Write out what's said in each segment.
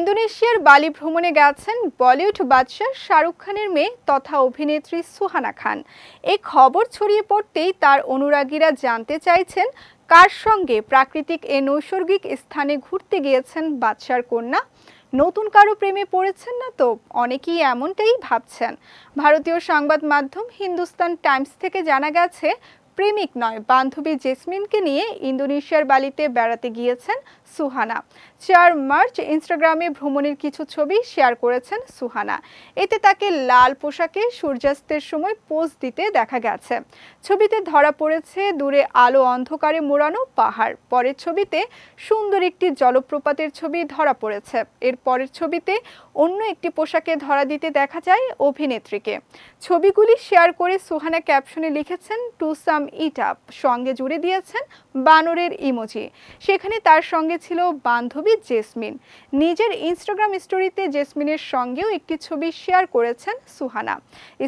ইন্দোনেশিয়ার বালি ভ্রমণে গেছেন বলিউড বাদশাহ শাহরুখ খানের মেয়ে তথা অভিনেত্রী সুহানা খান। এই খবর ছড়িয়ে পড়তেই তার অনুরাগীরা জানতে চাইছেন, কার সঙ্গে প্রাকৃতিক এ নৈসর্গিক স্থানে ঘুরতে গিয়েছেন বাদশার কন্যা? নতুন কারও প্রেমে পড়েছেন না তো? অনেকেই এমনটাই ভাবছেন। ভারতীয় সংবাদ মাধ্যম হিন্দুস্তান টাইমস থেকে জানা গেছে প্রেমিক নয়, বান্ধবী জেসমিনকে নিয়ে ইন্দোনেশিয়ার বালিতে বেড়াতে গিয়েছেন সুহানা। চার মার্চ ইনস্টাগ্রামে ভ্রমণের কিছু ছবি শেয়ার করেছেন সুহানা। এতে তাকে লাল পোশাকে সূর্যাস্তের সময় পোজ দিতে দেখা গেছে। ছবিতে ধরা পড়েছে দূরে আলো অন্ধকারে মোড়ানো পাহাড়। পরের ছবিতে সুন্দর একটি জলপ্রপাতের ছবি ধরা পড়েছে। এর পরের ছবিতে অন্য একটি পোশাকে ধরা দিতে দেখা যায় অভিনেত্রীকে। ছবিগুলি শেয়ার করে সুহানা ক্যাপশনে লিখেছেন, টু সাম ইট সঙ্গে জুড়ে দিয়েছেন বানরের ইমোজি। সেখানে তার সঙ্গে ছিল বান্ধবী জেসমিন। নিজের ইনস্টাগ্রাম স্টোরিতে জেসমিনের সঙ্গেও একটি ছবি শেয়ার করেছেন সুহানা।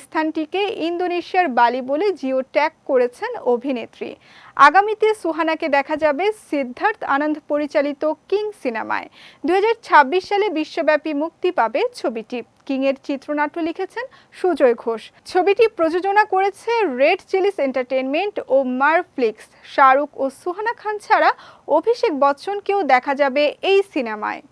স্থানটিকে ইন্দোনেশিয়ার বালি বলে জিও ট্যাগ করেছেন অভিনেত্রী। আগামীতে সুহানাকে দেখা যাবে সিদ্ধার্থ আনন্দ পরিচালিত কিং সিনেমায়। দুই হাজার ছাব্বিশ সালে বিশ্বব্যাপী মুক্তি পাবে ছবিটি। কিংয়ের চিত্রনাট্য লিখেছেন সুজয় ঘোষ। ছবিটি প্রযোজনা করেছে রেড চিলিস এন্টারটেনমেন্ট ও মারফ্লিক্স শাহরুখ ও সুহানা খান ছাড়া অভিষেক বচ্চনকেও দেখা যাবে এই সিনেমায়।